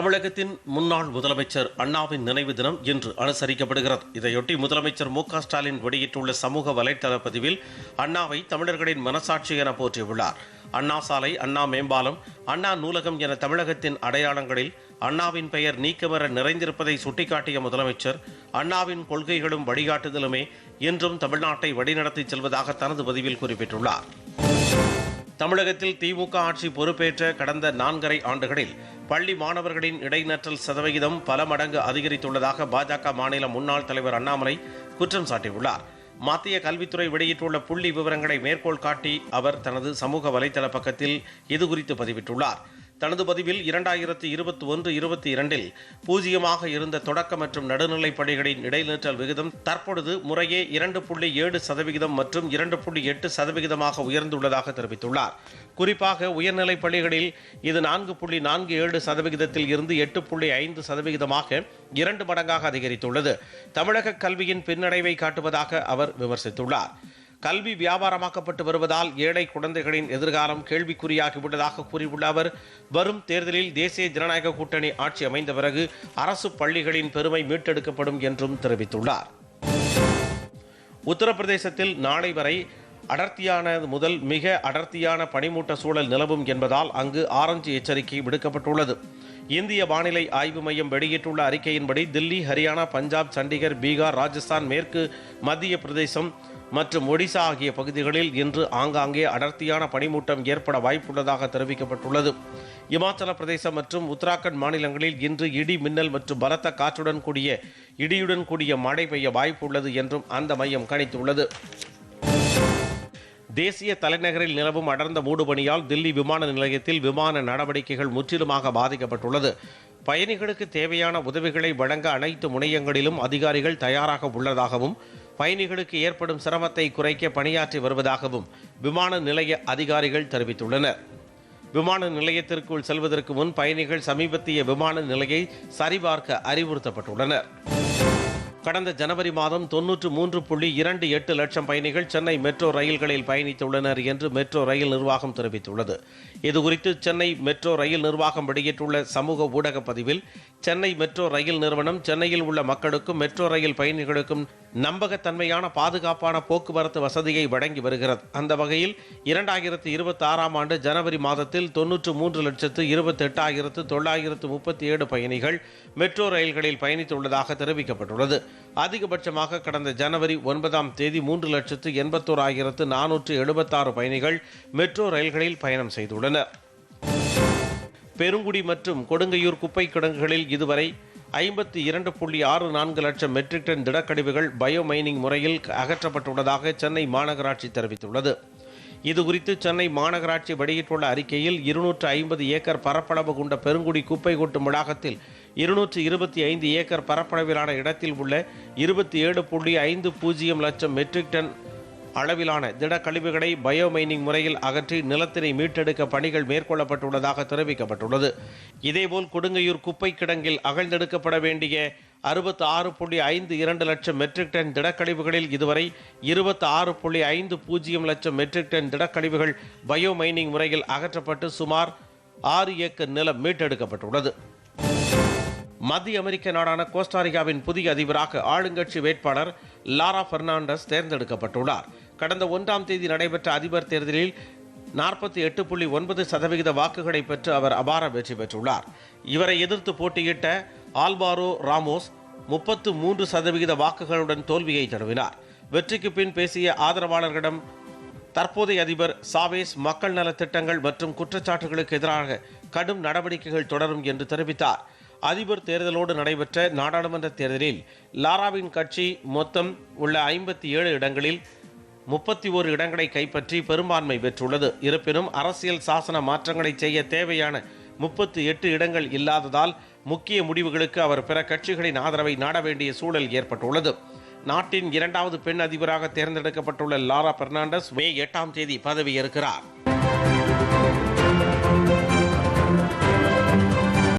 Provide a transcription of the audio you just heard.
தமிழகத்தின் முன்னாள் முதலமைச்சர் அண்ணாவின் நினைவு தினம் இன்று அனுசரிக்கப்படுகிறது. இதையொட்டி முதலமைச்சர் மு க ஸ்டாலின் வெளியிட்டுள்ள சமூக வலைதள பதிவில் அண்ணாவை தமிழர்களின் மனசாட்சி என போற்றியுள்ளார். அண்ணா சாலை அண்ணா மேம்பாலம் அண்ணா நூலகம் என தமிழகத்தின் அடையாளங்களில் அண்ணாவின் பெயர் நீக்கமர நிறைந்திருப்பதை சுட்டிக்காட்டிய முதலமைச்சர் அண்ணாவின் கொள்கைகளும் வழிகாட்டுதலுமே இன்றும் தமிழ்நாட்டை வழிநடத்தி செல்வதாக தனது பதிவில் குறிப்பிட்டுள்ளார். தமிழகத்தில் திமுக ஆட்சி பொறுப்பேற்ற கடந்த நான்கரை ஆண்டுகளில் பள்ளி மாணவர்களின் இடைநற்றல் சதவிகிதம் பல மடங்கு அதிகரித்துள்ளதாக பாஜக மாநில முன்னாள் தலைவர் அண்ணாமலை குற்றம் சாட்டியுள்ளார். மத்திய கல்வித்துறை வெளியிட்டுள்ள புள்ளி விவரங்களை மேற்கோள் காட்டி அவர் தனது சமூக வலைதள பக்கத்தில் இதுகுறித்து பதிவிட்டுள்ளார். தனது பதிவில் இரண்டாயிரத்தி இருபத்தி ஒன்று இருபத்தி இரண்டில் பூஜ்ஜியமாக இருந்த தொடக்க மற்றும் நடுநிலைப் பள்ளிகளின் இடைநிற்றல் விகிதம் தற்பொழுது முறையே இரண்டு புள்ளி ஏழு சதவிகிதம் மற்றும் இரண்டு புள்ளி எட்டு சதவிகிதமாக உயர்ந்துள்ளதாக தெரிவித்துள்ளார். குறிப்பாக உயர்நிலைப் பள்ளிகளில் இது நான்கு புள்ளி நான்கு ஏழு சதவிகிதத்தில் இருந்து எட்டு புள்ளி ஐந்து சதவிகிதமாக இரண்டு மடங்காக அதிகரித்துள்ளது. தமிழக கல்வியின் பின்னடைவை காட்டுவதாக அவர் விமர்சித்துள்ளார். கல்வி வியாபாரமாக்கப்பட்டு வருவதால் ஏழை குழந்தைகளின் எதிர்காலம் கேள்விக்குறியாகிவிட்டதாக கூறியுள்ள அவர் வரும் தேர்தலில் தேசிய ஜனநாயக கூட்டணி ஆட்சி அமைந்த பிறகு அரசு பள்ளிகளின் பெருமை மீட்டெடுக்கப்படும் என்றும் தெரிவித்துள்ளார். உத்தரப்பிரதேசத்தில் நாளை வரை அடர்த்தியான முதல் மிக அடர்த்தியான பனிமூட்ட சூழல் நிலவும் என்பதால் அங்கு ஆரஞ்சு எச்சரிக்கை விடுக்கப்பட்டுள்ளது. இந்திய வானிலை ஆய்வு மையம் வெளியிட்டுள்ள அறிக்கையின்படி தில்லி ஹரியானா பஞ்சாப் சண்டிகர் பீகார் ராஜஸ்தான் மேற்கு மத்திய பிரதேசம் மற்றும் ஒடிசா ஆகிய பகுதிகளில் இன்று ஆங்காங்கே அடர்த்தியான பனிமூட்டம் ஏற்பட வாய்ப்புள்ளதாக தெரிவிக்கப்பட்டுள்ளது. இமாச்சல பிரதேசம் மற்றும் உத்தராகண்ட் மாநிலங்களில் இன்று இடி மின்னல் மற்றும் பலத்த காற்றுடன் கூடிய இடியுடன் கூடிய மழை பெய்ய வாய்ப்புள்ளது என்றும் அந்த மையம் கணித்துள்ளது. தேசிய தலைநகரில் நிலவும் அடர்ந்த மூடுபனியால் தில்லி விமான நிலையத்தில் விமான நடவடிக்கைகள் முற்றிலுமாக பாதிக்கப்பட்டுள்ளது. பயணிகளுக்கு தேவையான உதவிகளை வழங்க அனைத்து முனையங்களிலும் அதிகாரிகள் தயாராக உள்ளதாகவும் பயணிகளுக்கு ஏற்படும் சிரமத்தை குறைக்க பணியாற்றி வருவதாகவும் விமான நிலைய அதிகாரிகள் தெரிவித்துள்ளனர். விமான நிலையத்திற்குள் செல்வதற்கு முன் பயணிகள் சமீபத்திய விமான நிலையை சரிபார்க்க அறிவுறுத்தப்பட்டுள்ளனர். கடந்த ஜனவரி மாதம் தொன்னூற்று மூன்று புள்ளி இரண்டு எட்டு லட்சம் பயணிகள் சென்னை மெட்ரோ ரயில்களில் பயணித்துள்ளனர் என்று மெட்ரோ ரயில் நிர்வாகம் தெரிவித்துள்ளது. இதுகுறித்து சென்னை மெட்ரோ ரயில் நிர்வாகம் வெளியிட்டுள்ள சமூக ஊடக பதிவில் சென்னை மெட்ரோ ரயில் நிறுவனம் சென்னையில் உள்ள மக்களுக்கும் மெட்ரோ ரயில் பயணிகளுக்கும் நம்பகத்தன்மையான பாதுகாப்பான போக்குவரத்து வசதியை வழங்கி வருகிறது. அந்த வகையில் இரண்டாயிரத்து இருபத்தி ஆறாம் ஆண்டு ஜனவரி மாதத்தில் தொன்னூற்று மூன்று லட்சத்து இருபத்தி எட்டாயிரத்து தொள்ளாயிரத்து முப்பத்தி ஏழு பயணிகள் மெட்ரோ ரயில்களில் பயணித்துள்ளதாக தெரிவிக்கப்பட்டுள்ளது. அதிகபட்சமாக கடந்த ஜனவரி ஒன்பதாம் தேதி மூன்று லட்சத்து எண்பத்தோராயிரத்து நானூற்று எழுபத்தாறு பயணிகள் மெட்ரோ ரயில்களில் பயணம் செய்துள்ளனர். பெருங்குடி மற்றும் கொடுங்கையூர் குப்பை கிடங்குகளில் இதுவரை ஐம்பத்தி இரண்டு புள்ளி ஆறு நான்கு லட்சம் மெட்ரிக் டன் திடக்கழிவுகள் பயோமைனிங் முறையில் அகற்றப்பட்டுள்ளதாக சென்னை மாநகராட்சி தெரிவித்துள்ளது. இதுகுறித்து சென்னை மாநகராட்சி வெளியிட்டுள்ள அறிக்கையில் இருநூற்று ஐம்பது ஏக்கர் பரப்பளவு கொண்ட பெருங்குடி குப்பை கொட்டும் வளாகத்தில் இருநூற்று இருபத்தி ஐந்து ஏக்கர் பரப்பளவிலான இடத்தில் உள்ள இருபத்தி ஏழு புள்ளி ஐந்து பூஜ்ஜியம் லட்சம் மெட்ரிக் டன் அளவிலான திடக்கழிவுகளை பயோமைனிங் முறையில் அகற்றி நிலத்தினை மீட்டெடுக்க பணிகள் மேற்கொள்ளப்பட்டுள்ளதாக தெரிவிக்கப்பட்டுள்ளது. இதேபோல் கொடுங்கையூர் குப்பை கிடங்கில் அகழ்ந்தெடுக்கப்பட வேண்டிய அறுபத்தி ஆறு புள்ளி ஐந்து இரண்டு லட்சம் மெட்ரிக் டன் திடக்கழிவுகளில் இதுவரை இருபத்தி ஆறு புள்ளி ஐந்து பூஜ்ஜியம் லட்சம் மெட்ரிக் டன் திடக்கழிவுகள் பயோமைனிங் முறையில் அகற்றப்பட்டு சுமார் ஆறு ஏக்கர் நிலம் மீட்டெடுக்கப்பட்டுள்ளது. மத்திய அமெரிக்க நாடான கோஸ்டாரிகாவின் புதிய அதிபராக ஆளுங்கட்சி வேட்பாளர் லாரா பெர்னாண்டஸ் தேர்ந்தெடுக்கப்பட்டுள்ளார். கடந்த ஒன்றாம் தேதி நடைபெற்ற அதிபர் தேர்தலில் நாற்பத்தி எட்டு புள்ளி ஒன்பது சதவிகித வாக்குகளை பெற்று அவர் அபார வெற்றி பெற்றுள்ளார். இவரை எதிர்த்து போட்டியிட்ட ஆல்வாரோ ராமோஸ் முப்பத்து மூன்று சதவிகித வாக்குகளுடன் தோல்வியை தழுவினார். வெற்றிக்கு பின் பேசிய ஆதரவாளர்களிடம் தற்போதைய அதிபர் சாவேஸ் மக்கள் நலத் திட்டங்கள் மற்றும் குற்றச்சாட்டுகளுக்கு எதிராக கடும் நடவடிக்கைகள் தொடரும் என்று தெரிவித்தார். அதிபர் தேர்தலோடு நடைபெற்ற நாடாளுமன்ற தேர்தலில் லாராவின் கட்சி மொத்தம் உள்ள ஐம்பத்தி ஏழு இடங்களில் முப்பத்தி ஓரு இடங்களை கைப்பற்றி பெரும்பான்மை பெற்றுள்ளது. இருப்பினும் அரசியல் சாசன மாற்றங்களை செய்ய தேவையான முப்பத்தி எட்டு இடங்கள் இல்லாததால் முக்கிய முடிவுகளுக்கு அவர் பிற கட்சிகளின் ஆதரவை நாட வேண்டிய சூழல் ஏற்பட்டுள்ளது. நாட்டின் இரண்டாவது பெண் அதிபராக தேர்ந்தெடுக்கப்பட்டுள்ள லாரா பெர்னாண்டஸ் மே எட்டாம் தேதி பதவியேற்கிறார்.